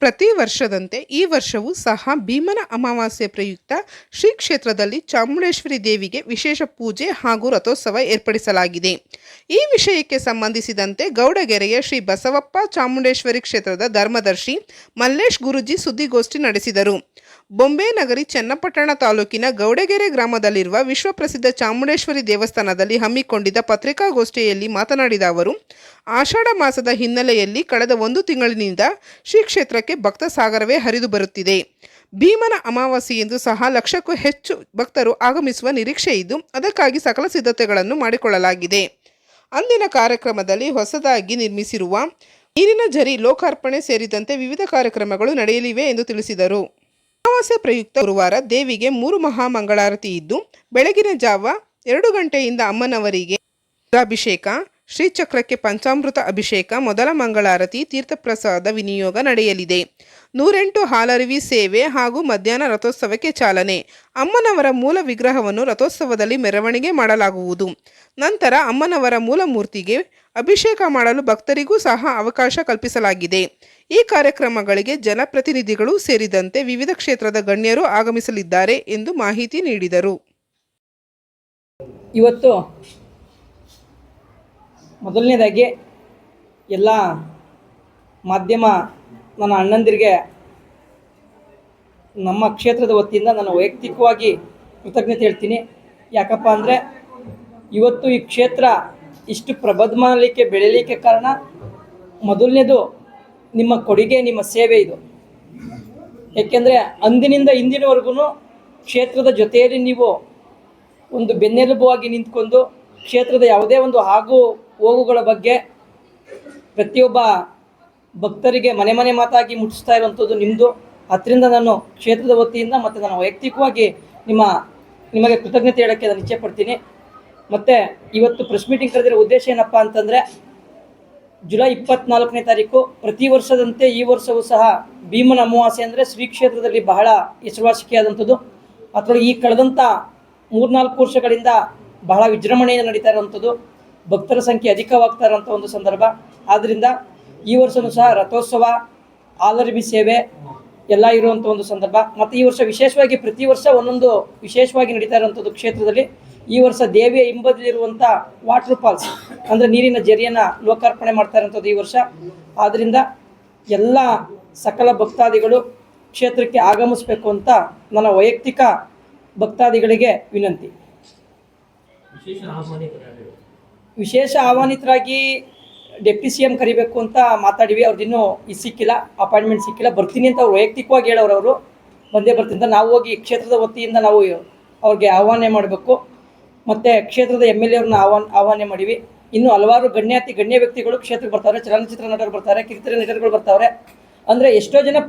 ಪ್ರತಿ ವರ್ಷದಂತೆ ಈ ವರ್ಷವೂ ಸಹ ಭೀಮನ ಅಮಾವಾಸ್ಯೆ ಪ್ರಯುಕ್ತ ಶ್ರೀ ಕ್ಷೇತ್ರದಲ್ಲಿ ಚಾಮುಂಡೇಶ್ವರಿ ದೇವಿಗೆ ವಿಶೇಷ ಪೂಜೆ ಹಾಗೂ ರಥೋತ್ಸವ ಏರ್ಪಡಿಸಲಾಗಿದೆ. ಈ ವಿಷಯಕ್ಕೆ ಸಂಬಂಧಿಸಿದಂತೆ ಗೌಡಗೆರೆಯ ಶ್ರೀ ಬಸವಪ್ಪ ಚಾಮುಂಡೇಶ್ವರಿ ಕ್ಷೇತ್ರದ ಧರ್ಮದರ್ಶಿ ಮಲ್ಲೇಶ್ ಗುರುಜಿ ಸುದ್ದಿಗೋಷ್ಠಿ ನಡೆಸಿದರು. ಬೊಂಬೆ ನಗರಿ ಚನ್ನಪಟ್ಟಣ ತಾಲೂಕಿನ ಗೌಡಗೆರೆ ಗ್ರಾಮದಲ್ಲಿರುವ ವಿಶ್ವಪ್ರಸಿದ್ಧ ಚಾಮುಂಡೇಶ್ವರಿ ದೇವಸ್ಥಾನದಲ್ಲಿ ಹಮ್ಮಿಕೊಂಡಿದ್ದ ಪತ್ರಿಕಾಗೋಷ್ಠಿಯಲ್ಲಿ ಮಾತನಾಡಿದ ಅವರು, ಆಷಾಢ ಮಾಸದ ಹಿನ್ನೆಲೆಯಲ್ಲಿ ಕಳೆದ ಒಂದು ತಿಂಗಳಿನಿಂದ ಶ್ರೀ ಕ್ಷೇತ್ರಕ್ಕೆ ಭಕ್ತ ಸಾಗರವೇ ಹರಿದು ಬರುತ್ತಿದೆ. ಭೀಮನ ಅಮಾವಾಸ್ಯೆಯೆಂದು ಸಹ ಲಕ್ಷಕ್ಕೂ ಹೆಚ್ಚು ಭಕ್ತರು ಆಗಮಿಸುವ ನಿರೀಕ್ಷೆ ಇದ್ದು, ಅದಕ್ಕಾಗಿ ಸಕಲ ಸಿದ್ಧತೆಗಳನ್ನು ಮಾಡಿಕೊಳ್ಳಲಾಗಿದೆ. ಅಂದಿನ ಕಾರ್ಯಕ್ರಮದಲ್ಲಿ ಹೊಸದಾಗಿ ನಿರ್ಮಿಸಿರುವ ನೀರಿನ ಜರಿ ಲೋಕಾರ್ಪಣೆ ಸೇರಿದಂತೆ ವಿವಿಧ ಕಾರ್ಯಕ್ರಮಗಳು ನಡೆಯಲಿವೆ ಎಂದು ತಿಳಿಸಿದರು. ಅಮಾವಾಸ್ಯೆ ಪ್ರಯುಕ್ತ ಗುರುವಾರ ದೇವಿಗೆ ಮೂರು ಮಹಾಮಂಗಳಾರತಿ ಇದ್ದು, ಬೆಳಗಿನ ಜಾವ ಎರಡು ಗಂಟೆಯಿಂದ ಅಮ್ಮನವರಿಗೆ ಅಭಿಷೇಕ ಶ್ರೀಚಕ್ರಕ್ಕೆ ಪಂಚಾಮೃತ ಅಭಿಷೇಕ, ಮೊದಲ ಮಂಗಳಾರತಿ, ತೀರ್ಥಪ್ರಸಾದ ವಿನಿಯೋಗ ನಡೆಯಲಿದೆ. ನೂರೆಂಟು ಹಾಲರಿವಿ ಸೇವೆ ಹಾಗೂ ಮಧ್ಯಾಹ್ನ ರಥೋತ್ಸವಕ್ಕೆ ಚಾಲನೆ. ಅಮ್ಮನವರ ಮೂಲ ವಿಗ್ರಹವನ್ನು ರಥೋತ್ಸವದಲ್ಲಿ ಮೆರವಣಿಗೆ ಮಾಡಲಾಗುವುದು. ನಂತರ ಅಮ್ಮನವರ ಮೂಲ ಮೂರ್ತಿಗೆ ಅಭಿಷೇಕ ಮಾಡಲು ಭಕ್ತರಿಗೂ ಸಹ ಅವಕಾಶ ಕಲ್ಪಿಸಲಾಗಿದೆ. ಈ ಕಾರ್ಯಕ್ರಮಗಳಿಗೆ ಜನಪ್ರತಿನಿಧಿಗಳು ಸೇರಿದಂತೆ ವಿವಿಧ ಕ್ಷೇತ್ರದ ಗಣ್ಯರು ಆಗಮಿಸಲಿದ್ದಾರೆ ಎಂದು ಮಾಹಿತಿ ನೀಡಿದರು. ಇವತ್ತು ಮೊದಲನೇದಾಗಿ ಎಲ್ಲ ಮಾಧ್ಯಮ ನನ್ನ ಅಣ್ಣಂದಿರಿಗೆ ನಮ್ಮ ಕ್ಷೇತ್ರದ ವತಿಯಿಂದ ನಾನು ವೈಯಕ್ತಿಕವಾಗಿ ಕೃತಜ್ಞತೆ ಹೇಳ್ತೀನಿ. ಯಾಕಪ್ಪ ಅಂದರೆ ಇವತ್ತು ಈ ಕ್ಷೇತ್ರ ಇಷ್ಟು ಪ್ರಬದ್ಮಾನಲಿಕ್ಕೆ ಬೆಳೀಲಿಕ್ಕೆ ಕಾರಣ ಮೊದಲನೇದು ನಿಮ್ಮ ಕೊಡುಗೆ, ನಿಮ್ಮ ಸೇವೆ ಇದು. ಏಕೆಂದರೆ ಅಂದಿನಿಂದ ಇಂದಿನವರೆಗೂ ಕ್ಷೇತ್ರದ ಜೊತೆಯಲ್ಲಿ ನೀವು ಒಂದು ಬೆನ್ನೆಲುಬಾಗಿ ನಿಂತ್ಕೊಂಡು ಕ್ಷೇತ್ರದ ಯಾವುದೇ ಒಂದು ಆಗು ಹೋಗುಗಳ ಬಗ್ಗೆ ಪ್ರತಿಯೊಬ್ಬ ಭಕ್ತರಿಗೆ ಮನೆ ಮನೆ ಮಾತಾಗಿ ಮುಟ್ಟಿಸ್ತಾ ಇರುವಂಥದ್ದು ನಿಮ್ಮದು ಅದರಿಂದ ನಾನು ಕ್ಷೇತ್ರದ ವತಿಯಿಂದ ಮತ್ತು ನಾನು ವೈಯಕ್ತಿಕವಾಗಿ ನಿಮ್ಮ, ನಿಮಗೆ ಕೃತಜ್ಞತೆ ಹೇಳೋಕ್ಕೆ ನಾನು ಇಚ್ಛೆ ಪಡ್ತೀನಿ. ಮತ್ತು ಇವತ್ತು ಪ್ರೆಸ್ ಮೀಟಿಂಗ್ ಕರೆದಿರೋ ಉದ್ದೇಶ ಏನಪ್ಪ ಅಂತಂದರೆ, ಜುಲೈ ಇಪ್ಪತ್ನಾಲ್ಕನೇ ತಾರೀಕು ಪ್ರತಿ ವರ್ಷದಂತೆ ಈ ವರ್ಷವೂ ಸಹ ಭೀಮನ ಅಮಾವಾಸ್ಯೆ ಅಂದರೆ ಶ್ರೀ ಕ್ಷೇತ್ರದಲ್ಲಿ ಬಹಳ ಹೆಸರುವಾಸಿಕೆಯಾದಂಥದ್ದು ಅದರೊಳಗೆ ಈ ಕಳೆದಂಥ ಮೂರ್ನಾಲ್ಕು ವರ್ಷಗಳಿಂದ ಬಹಳ ವಿಜೃಂಭಣೆಯಿಂದ ನಡೀತಾ ಇರುವಂಥದ್ದು. ಭಕ್ತರ ಸಂಖ್ಯೆ ಅಧಿಕವಾಗ್ತಾ ಇರೋಂಥ ಒಂದು ಸಂದರ್ಭ. ಆದ್ದರಿಂದ ಈ ವರ್ಷವೂ ಸಹ ರಥೋತ್ಸವ ಆಲರ್ಬಿ ಸೇವೆ ಎಲ್ಲ ಇರುವಂಥ ಒಂದು ಸಂದರ್ಭ. ಮತ್ತು ಈ ವರ್ಷ ವಿಶೇಷವಾಗಿ ಪ್ರತಿ ವರ್ಷ ಒಂದೊಂದು ವಿಶೇಷವಾಗಿ ನಡೀತಾ ಇರುವಂಥದ್ದು ಕ್ಷೇತ್ರದಲ್ಲಿ ಈ ವರ್ಷ ದೇವಿಯ ಹಿಂಬದಲ್ಲಿರುವಂಥ ವಾಟರ್ ಫಾಲ್ಸ್ ಅಂದರೆ ನೀರಿನ ಜರಿಯನ್ನು ಲೋಕಾರ್ಪಣೆ ಮಾಡ್ತಾ ಇರೋಂಥದ್ದು ಈ ವರ್ಷ. ಆದ್ದರಿಂದ ಎಲ್ಲ ಸಕಲ ಭಕ್ತಾದಿಗಳು ಕ್ಷೇತ್ರಕ್ಕೆ ಆಗಮಿಸಬೇಕು ಅಂತ ನನ್ನ ವೈಯಕ್ತಿಕ ಭಕ್ತಾದಿಗಳಿಗೆ ವಿನಂತಿ. ವಿಶೇಷ ಆಹ್ವಾನಿತರಾಗಿ ಡೆಪ್ಟಿ ಸಿ ಎಂ ಕರಿಬೇಕು ಅಂತ ಮಾತಾಡಿವಿ ಅವ್ರದ್ದಿನ್ನೂ ಇದು ಸಿಕ್ಕಿಲ್ಲ ಅಪಾಯಿಂಟ್ಮೆಂಟ್ ಸಿಕ್ಕಿಲ್ಲ. ಬರ್ತೀನಿ ಅಂತ ಅವ್ರು ವೈಯಕ್ತಿಕವಾಗಿ ಹೇಳೋರು ಅವರು. ಬಂದೇ ಬರ್ತೀನಿ ಅಂತ ನಾವು ಹೋಗಿ ಕ್ಷೇತ್ರದ ವತಿಯಿಂದ ನಾವು ಅವ್ರಿಗೆ ಆಹ್ವಾನ ಮಾಡಬೇಕು. ಮತ್ತು ಕ್ಷೇತ್ರದ ಎಂ ಎಲ್ ಎವ್ರನ್ನ ಆಹ್ವಾನ ಆಹ್ವಾನ ಮಾಡಿವಿ. ಇನ್ನು ಹಲವಾರು ಗಣ್ಯಾತಿ ಗಣ್ಯ ವ್ಯಕ್ತಿಗಳು ಕ್ಷೇತ್ರಕ್ಕೆ ಬರ್ತಾರೆ ಚಲನಚಿತ್ರ ನಟರು ಬರ್ತಾರೆ ಕಿರಿತರ ನಟರುಗಳು ಬರ್ತಾರೆ ಅಂದರೆ ಎಷ್ಟೋ ಜನ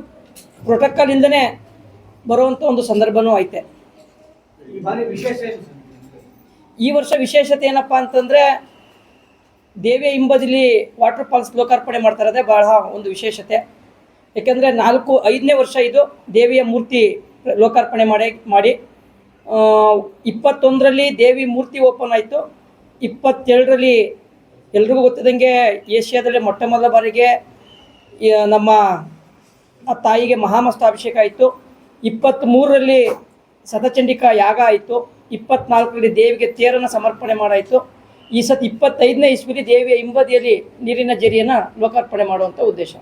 ಪ್ರೋಟೋಕಾಲಿಂದನೇ ಬರುವಂಥ ಒಂದು ಸಂದರ್ಭವೂ ಐತೆ. ಈ ವರ್ಷ ವಿಶೇಷತೆ ಏನಪ್ಪ ಅಂತಂದರೆ ದೇವಿಯ ಹಿಂಬದಿಲಿ ವಾಟರ್ ಫಾಲ್ಸ್ ಲೋಕಾರ್ಪಣೆ ಮಾಡ್ತಾ ಇರೋದೇ ಬಹಳ ಒಂದು ವಿಶೇಷತೆ. ಯಾಕೆಂದರೆ ನಾಲ್ಕು, ಐದನೇ ವರ್ಷ ಇದು ದೇವಿಯ ಮೂರ್ತಿ ಲೋಕಾರ್ಪಣೆ ಮಾಡಿ ಮಾಡಿ. ಇಪ್ಪತ್ತೊಂದರಲ್ಲಿ ದೇವಿ ಮೂರ್ತಿ ಓಪನ್ ಆಯಿತು. ಇಪ್ಪತ್ತೆರಡರಲ್ಲಿ ಎಲ್ರಿಗೂ ಗೊತ್ತಿದ್ದಂಗೆ ಏಷ್ಯಾದಲ್ಲಿ ಮೊಟ್ಟ ಮೊದಲ ಬಾರಿಗೆ ನಮ್ಮ ತಾಯಿಗೆ ಮಹಾಮಸ್ತಾಭಿಷೇಕ ಆಯಿತು. ಇಪ್ಪತ್ತ್ಮೂರರಲ್ಲಿ ಸತಚಂಡಿಕಾ ಯಾಗ ಆಯಿತು. ಇಪ್ಪತ್ನಾಲ್ಕರಲ್ಲಿ ದೇವಿಗೆ ತೇರನ್ನು ಸಮರ್ಪಣೆ ಮಾಡಾಯಿತು. ಈ ಸತಿ ಇಪ್ಪತ್ತೈದನೇ ಇಸ್ವಿಲಿ ದೇವಿಯ ಹಿಂಬದಿಯಲ್ಲಿ ನೀರಿನ ಜರಿಯನ್ನು ಲೋಕಾರ್ಪಣೆ ಮಾಡುವಂಥ ಉದ್ದೇಶ.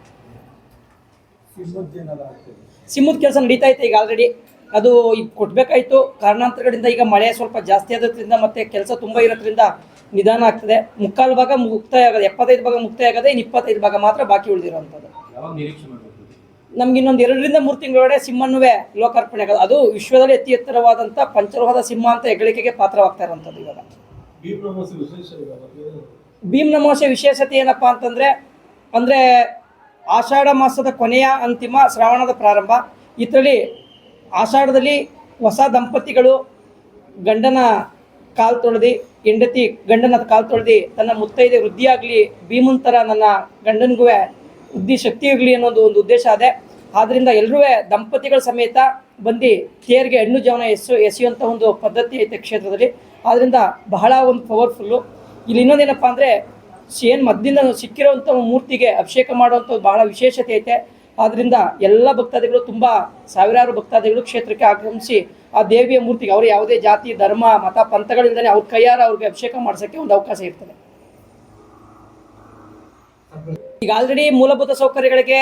ಸಿಂಹದ ಸಿಮ್ಮದ ಕೆಲಸ ನಡೀತಾ ಐತೆ ಈಗ ಆಲ್ರೆಡಿ ಅದು ಈಗ ಕೊಡಬೇಕಾಯ್ತು. ಕಾರಣಾಂತರಗಳಿಂದ ಈಗ ಮಳೆ ಸ್ವಲ್ಪ ಜಾಸ್ತಿ ಆದ್ರಿಂದ ಮತ್ತು ಕೆಲಸ ತುಂಬ ಇರೋದ್ರಿಂದ ನಿಧಾನ ಆಗ್ತದೆ. ಮುಕ್ಕಾಲು ಭಾಗ ಮುಕ್ತಾಯ ಆಗೋದು ಎಪ್ಪತ್ತೈದು ಭಾಗ ಮುಕ್ತಾಯ ಆಗೋದೇ ಇನ್ನು ಇಪ್ಪತ್ತೈದು ಭಾಗ ಮಾತ್ರ ಬಾಕಿ ಉಳಿದಿರುವಂಥದ್ದು. ನಮ್ಗೆ ಇನ್ನೊಂದು ಎರಡರಿಂದ ಮೂರು ತಿಂಗಳೊಳಗೆ ಸಿಂಹನೂ ಲೋಕಾರ್ಪಣೆ ಆಗೋದು. ಅದು ವಿಶ್ವದಲ್ಲಿ ಅತಿ ಎತ್ತರವಾದಂಥ ಪಂಚರೋಹದ ಸಿಂಹ ಅಂತ ಹೆಗ್ಗಳಿಕೆಗೆ ಪಾತ್ರವಾಗ್ತಾ ಇರೋಂಥದ್ದು ಇವಾಗ. ಮಾಸ ಭೀಮ್ ನಮೋಸೆ ವಿಶೇಷತೆ ಏನಪ್ಪ ಅಂತಂದರೆ, ಅಂದರೆ ಆಷಾಢ ಮಾಸದ ಕೊನೆಯ ಅಂತಿಮ ಶ್ರಾವಣದ ಪ್ರಾರಂಭ. ಇದರಲ್ಲಿ ಆಷಾಢದಲ್ಲಿ ಹೊಸ ದಂಪತಿಗಳು ಗಂಡನ ಕಾಲು ತೊಳೆದು, ಹೆಂಡತಿ ಗಂಡನ ಕಾಲು ತೊಳೆದು ತನ್ನ ಮುತ್ತೈದೆ ವೃದ್ಧಿಯಾಗಲಿ, ಭೀಮನ್ ಥರ ನನ್ನ ಗಂಡನಿಗೂ ವೃದ್ಧಿ ಶಕ್ತಿ ಇರಲಿ ಅನ್ನೋದು ಒಂದು ಉದ್ದೇಶ ಅದೇ. ಆದ್ದರಿಂದ ಎಲ್ಲರೂ ದಂಪತಿಗಳ ಸಮೇತ ಬಂದು ತೇರಿಗೆ ಹೆಣ್ಣು ಜವನ ಎಸ್ ಎಸೆಯುವಂಥ ಒಂದು ಪದ್ಧತಿ ಐತೆ ಕ್ಷೇತ್ರದಲ್ಲಿ. ಆದ್ದರಿಂದ ಬಹಳ ಒಂದು ಪವರ್ಫುಲ್ಲು ಇಲ್ಲಿ ಇನ್ನೊಂದೇನಪ್ಪ ಅಂದರೆ ಏನು ಮದ್ದಿಂದ ಸಿಕ್ಕಿರೋವಂಥ ಮೂರ್ತಿಗೆ ಅಭಿಷೇಕ ಮಾಡುವಂಥದ್ದು ಬಹಳ ವಿಶೇಷತೆ ಐತೆ. ಆದ್ದರಿಂದ ಎಲ್ಲ ಭಕ್ತಾದಿಗಳು ತುಂಬ ಸಾವಿರಾರು ಭಕ್ತಾದಿಗಳು ಕ್ಷೇತ್ರಕ್ಕೆ ಆಗಮಿಸಿ ಆ ದೇವಿಯ ಮೂರ್ತಿಗೆ ಅವರು ಯಾವುದೇ ಜಾತಿ, ಧರ್ಮ, ಮತ, ಪಂಥಗಳಿಂದಲೇ ಅವ್ರ ಕೈಯಾರ ಅವ್ರಿಗೆ ಅಭಿಷೇಕ ಮಾಡಿಸೋಕ್ಕೆ ಒಂದು ಅವಕಾಶ ಇರ್ತದೆ. ಈಗ ಆಲ್ರೆಡಿ ಮೂಲಭೂತ ಸೌಕರ್ಯಗಳಿಗೆ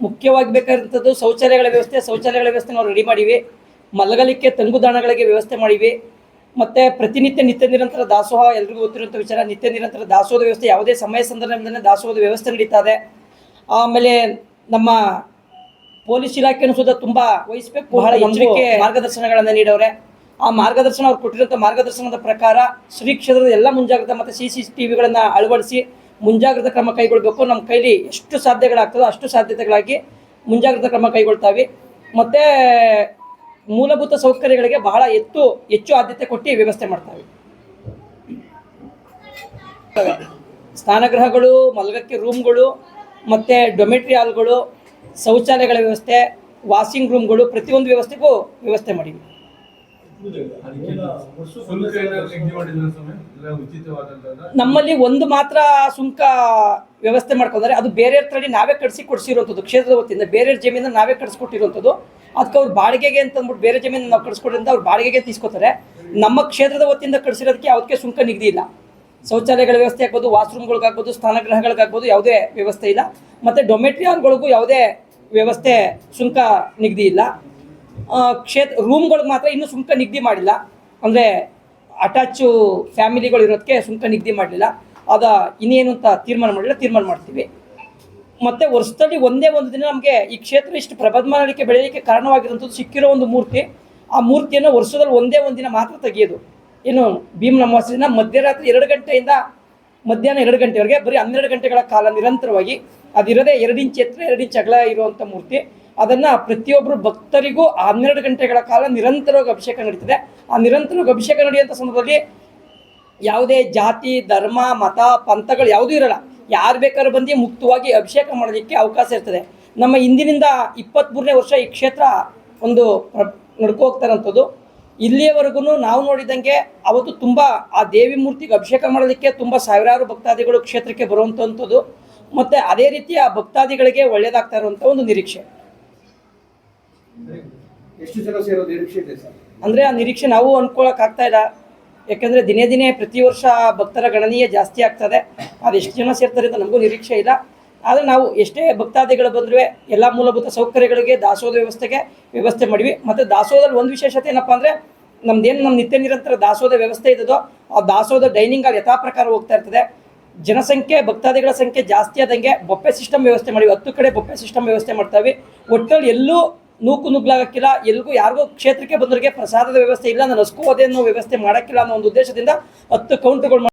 ಮುಖ್ಯವಾಗಿ ಬೇಕಾದಂಥದ್ದು ಶೌಚಾಲಯಗಳ ವ್ಯವಸ್ಥೆ ಶೌಚಾಲಯಗಳ ವ್ಯವಸ್ಥೆ ನಾವು ರೆಡಿ ಮಾಡಿವಿ. ಮಲಗಲಿಕ್ಕೆ ತಂಗುದಾಣಗಳಿಗೆ ವ್ಯವಸ್ಥೆ ಮಾಡಿವಿ. ಮತ್ತು ಪ್ರತಿನಿತ್ಯ ನಿತ್ಯ ನಿರಂತರ ದಾಸೋಹ ಎಲ್ರಿಗೂ ಗೊತ್ತಿರುವಂಥ ವಿಚಾರ ನಿತ್ಯ ನಿರಂತರ ದಾಸೋಹದ ವ್ಯವಸ್ಥೆ ಯಾವುದೇ ಸಮಯ ಸಂದರ್ಭದಲ್ಲಿ ದಾಸೋಹದ ವ್ಯವಸ್ಥೆ ನಡೀತಾ ಇದೆ. ಆಮೇಲೆ ನಮ್ಮ ಪೊಲೀಸ್ ಇಲಾಖೆನೂ ಸುದ ತುಂಬ ವಹಿಸ್ಬೇಕು. ಬಹಳ ಎಚ್ಚರಿಕೆ ಮಾರ್ಗದರ್ಶನಗಳನ್ನು ನೀಡೋರೆ ಆ ಮಾರ್ಗದರ್ಶನ ಅವ್ರು ಕೊಟ್ಟಿರುವಂಥ ಮಾರ್ಗದರ್ಶನದ ಪ್ರಕಾರ ಶ್ರೀ ಕ್ಷೇತ್ರದ ಎಲ್ಲ ಮುಂಜಾಗ್ರತೆ ಮತ್ತು ಸಿ ಸಿ ಟಿ ವಿಗಳನ್ನು ಅಳವಡಿಸಿ ಮುಂಜಾಗ್ರತಾ ಕ್ರಮ ಕೈಗೊಳ್ಳಬೇಕು ನಮ್ಮ ಕೈಲಿ ಎಷ್ಟು ಸಾಧ್ಯಗಳಾಗ್ತದೋ ಅಷ್ಟು ಸಾಧ್ಯತೆಗಳಾಗಿ ಮುಂಜಾಗ್ರತಾ ಕ್ರಮ ಕೈಗೊಳ್ತಾವೆ. ಮತ್ತು ಮೂಲಭೂತ ಸೌಕರ್ಯಗಳಿಗೆ ಬಹಳ ಎತ್ತು, ಹೆಚ್ಚು ಆದ್ಯತೆ ಕೊಟ್ಟು ವ್ಯವಸ್ಥೆ ಮಾಡ್ತಾವೆ. ಸ್ನಾನಗೃಹಗಳು ಮಲಗಕ್ಕೆ ರೂಮ್ಗಳು ಮತ್ತು ಡೊಮೆಟ್ರಿ ಹಾಲ್ಗಳು ಶೌಚಾಲಯಗಳ ವ್ಯವಸ್ಥೆ ವಾಷಿಂಗ್ ರೂಮ್ಗಳು ಪ್ರತಿಯೊಂದು ವ್ಯವಸ್ಥೆಗೂ ವ್ಯವಸ್ಥೆ ಮಾಡಿವಿ. ನಮ್ಮಲ್ಲಿ ಒಂದು ಮಾತ್ರ ಸುಂಕ ವ್ಯವಸ್ಥೆ ಮಾಡ್ಕೊಂಡ್ರೆ ಅದು ಬೇರೆ ತಳಿ ನಾವೇ ಕಟ್ಸಿ ಕೊಡಿಸಿರುವಂಥದ್ದು ಕ್ಷೇತ್ರದ ವತಿಯಿಂದ ಬೇರೆ ಜಮೀನ ನಾವೇ ಕಟ್ಸ್ಕೊಟ್ಟಿರುವಂಥದ್ದು ಅದಕ್ಕೆ ಅವ್ರು ಬಾಡಿಗೆಗೆ ಅಂತ ಅಂದ್ಬಿಟ್ಟು ಬೇರೆ ಜಮೀನು ನಾವು ಕಡಿಸ್ಕೊಡ್ರಿಂದ ಅವ್ರು ಬಾಡಿಗೆಗೆ ತೀಸ್ಕೊತಾರೆ. ನಮ್ಮ ಕ್ಷೇತ್ರದ ವತಿಯಿಂದ ಕಟ್ಸಿರೋದಕ್ಕೆ ಯಾವುದಕ್ಕೆ ಸುಂಕ ನಿಗದಿ ಇಲ್ಲ. ಶೌಚಾಲಯಗಳ ವ್ಯವಸ್ಥೆ ಆಗ್ಬೋದು, ವಾಶ್ರೂಮ್ಗಳಿಗಾಗ್ಬೋದು, ಸ್ಥಾನಗ್ರಹಗಳಿಗಾಗ್ಬೋದು ಯಾವುದೇ ವ್ಯವಸ್ಥೆ ಇಲ್ಲ. ಮತ್ತು ಡೊಮೆಟ್ರಿ ಅವ್ರಗಳಿಗೂ ಯಾವುದೇ ವ್ಯವಸ್ಥೆ ಸುಂಕ ನಿಗದಿ ಇಲ್ಲ. ಕ್ಷೇತ್ರ ರೂಮ್ಗಳಿಗೆ ಮಾತ್ರ ಇನ್ನೂ ಸುಂಕ ನಿಗದಿ ಮಾಡಿಲ್ಲ. ಅಂದರೆ ಅಟ್ಯಾಚು ಫ್ಯಾಮಿಲಿಗಳು ಇರೋದಕ್ಕೆ ಸುಂಕ ನಿಗದಿ ಮಾಡಲಿಲ್ಲ. ಅದ ಇನ್ನೇನು ಅಂತ ತೀರ್ಮಾನ ಮಾಡಿಲ್ಲ ತೀರ್ಮಾನ ಮಾಡ್ತೀವಿ. ಮತ್ತು ವರ್ಷದಲ್ಲಿ ಒಂದೇ ಒಂದು ದಿನ ನಮಗೆ ಈ ಕ್ಷೇತ್ರ ಇಷ್ಟು ಪ್ರಬದ್ಮಾನಕ್ಕೆ ಬೆಳೆಯಲಿಕ್ಕೆ ಕಾರಣವಾಗಿರುವಂಥದ್ದು ಸಿಕ್ಕಿರೋ ಒಂದು ಮೂರ್ತಿ. ಆ ಮೂರ್ತಿಯನ್ನು ವರ್ಷದಲ್ಲಿ ಒಂದೇ ಒಂದು ದಿನ ಮಾತ್ರ ತೆಗೆಯೋದು. ಏನು, ಭೀಮ್ ಅಮಾವಾಸ್ಯೆನ ಮಧ್ಯರಾತ್ರಿ ಎರಡು ಗಂಟೆಯಿಂದ ಮಧ್ಯಾಹ್ನ ಎರಡು ಗಂಟೆವರೆಗೆ ಬರೀ ಹನ್ನೆರಡು ಗಂಟೆಗಳ ಕಾಲ ನಿರಂತರವಾಗಿ ಅದಿರದೇ ಎರಡು ಇಂಚ್ ಎತ್ತರ ಎರಡು ಇಂಚ್ ಅಗಲ ಇರುವಂಥ ಮೂರ್ತಿ. ಅದನ್ನು ಪ್ರತಿಯೊಬ್ಬರು ಭಕ್ತರಿಗೂ ಹನ್ನೆರಡು ಗಂಟೆಗಳ ಕಾಲ ನಿರಂತರವಾಗಿ ಅಭಿಷೇಕ ನಡೀತದೆ. ಆ ನಿರಂತರವಾಗಿ ಅಭಿಷೇಕ ನಡೆಯುವಂಥ ಸಂದರ್ಭದಲ್ಲಿ ಯಾವುದೇ ಜಾತಿ, ಧರ್ಮ, ಮತ, ಪಂಥಗಳು ಯಾವುದೂ ಇರಲ್ಲ. ಯಾರು ಬೇಕಾದ್ರೂ ಬಂದು ಮುಕ್ತವಾಗಿ ಅಭಿಷೇಕ ಮಾಡೋದಕ್ಕೆ ಅವಕಾಶ ಇರ್ತದೆ. ನಮ್ಮ ಹಿಂದಿನಿಂದ ಇಪ್ಪತ್ತ್ಮೂರನೇ ವರ್ಷ ಈ ಕ್ಷೇತ್ರ ಒಂದು ನಡ್ಕೊ ಹೋಗ್ತಾರಂಥದ್ದು ಇಲ್ಲಿಯವರೆಗೂ ನಾವು ನೋಡಿದಂಗೆ ಅವತ್ತು ತುಂಬ ಆ ದೇವಿ ಮೂರ್ತಿಗೆ ಅಭಿಷೇಕ ಮಾಡೋದಕ್ಕೆ ತುಂಬ ಸಾವಿರಾರು ಭಕ್ತಾದಿಗಳು ಕ್ಷೇತ್ರಕ್ಕೆ ಬರುವಂಥದ್ದು ಮತ್ತು ಅದೇ ರೀತಿ ಆ ಭಕ್ತಾದಿಗಳಿಗೆ ಒಳ್ಳೆಯದಾಗ್ತಾ ಇರುವಂಥ ಒಂದು ನಿರೀಕ್ಷೆ. ಎಷ್ಟು ಜನ ಸೇರೋ ನಿರೀಕ್ಷೆ ಇದೆ ಸರ್? ಅಂದರೆ ಆ ನಿರೀಕ್ಷೆ ನಾವು ಅನ್ಕೊಳಕ್ ಆಗ್ತಾ ಇಲ್ಲ. ಯಾಕಂದರೆ ದಿನೇ ದಿನೇ ಪ್ರತಿ ವರ್ಷ ಭಕ್ತರ ಗಣನೀಯ ಜಾಸ್ತಿ ಆಗ್ತದೆ. ಅದು ಎಷ್ಟು ಜನ ಸೇರ್ತಾರೆ ಅಂತ ನಮಗೂ ನಿರೀಕ್ಷೆ ಇಲ್ಲ. ಆದರೆ ನಾವು ಎಷ್ಟೇ ಭಕ್ತಾದಿಗಳು ಬಂದರೂ ಎಲ್ಲ ಮೂಲಭೂತ ಸೌಕರ್ಯಗಳಿಗೆ ದಾಸೋಹದ ವ್ಯವಸ್ಥೆಗೆ ವ್ಯವಸ್ಥೆ ಮಾಡಿವಿ. ಮತ್ತು ದಾಸೋಹದಲ್ಲಿ ಒಂದು ವಿಶೇಷತೆ ಏನಪ್ಪ ಅಂದರೆ ನಮ್ದೇನು ನಮ್ಮ ನಿತ್ಯ ನಿರಂತರ ದಾಸೋಹದ ವ್ಯವಸ್ಥೆ ಇದ್ದದೋ, ಆ ದಾಸೋಹದ ಡೈನಿಂಗ್ ಅಲ್ಲಿ ಯಥಾ ಪ್ರಕಾರ ಹೋಗ್ತಾ ಇರ್ತದೆ. ಜನಸಂಖ್ಯೆ, ಭಕ್ತಾದಿಗಳ ಸಂಖ್ಯೆ ಜಾಸ್ತಿ ಆದಂಗೆ ಬೊಪ್ಪೆ ಸಿಸ್ಟಮ್ ವ್ಯವಸ್ಥೆ ಮಾಡಿವಿ. ಹತ್ತು ಕಡೆ ಬೊಪ್ಪೆ ಸಿಸ್ಟಮ್ ವ್ಯವಸ್ಥೆ ಮಾಡ್ತಾವೆ ಒಟ್ಟಲ್ಲಿ ಎಲ್ಲೂ ನೂಕು ನುಗ್ಲಾಗಕ್ಕಿಲ್ಲ ಎಲ್ಗೂ ಯಾರಿಗೂ ಕ್ಷೇತ್ರಕ್ಕೆ ಬಂದವರಿಗೆ ಪ್ರಸಾದದ ವ್ಯವಸ್ಥೆ ಇಲ್ಲ, ನಾನು ಅನ್ನೋ ವ್ಯವಸ್ಥೆ ಮಾಡೋಕ್ಕಿಲ್ಲ ಅನ್ನೋ ಒಂದು ಉದ್ದೇಶದಿಂದ ಹತ್ತು ಕೌಂಟ್ಗಳು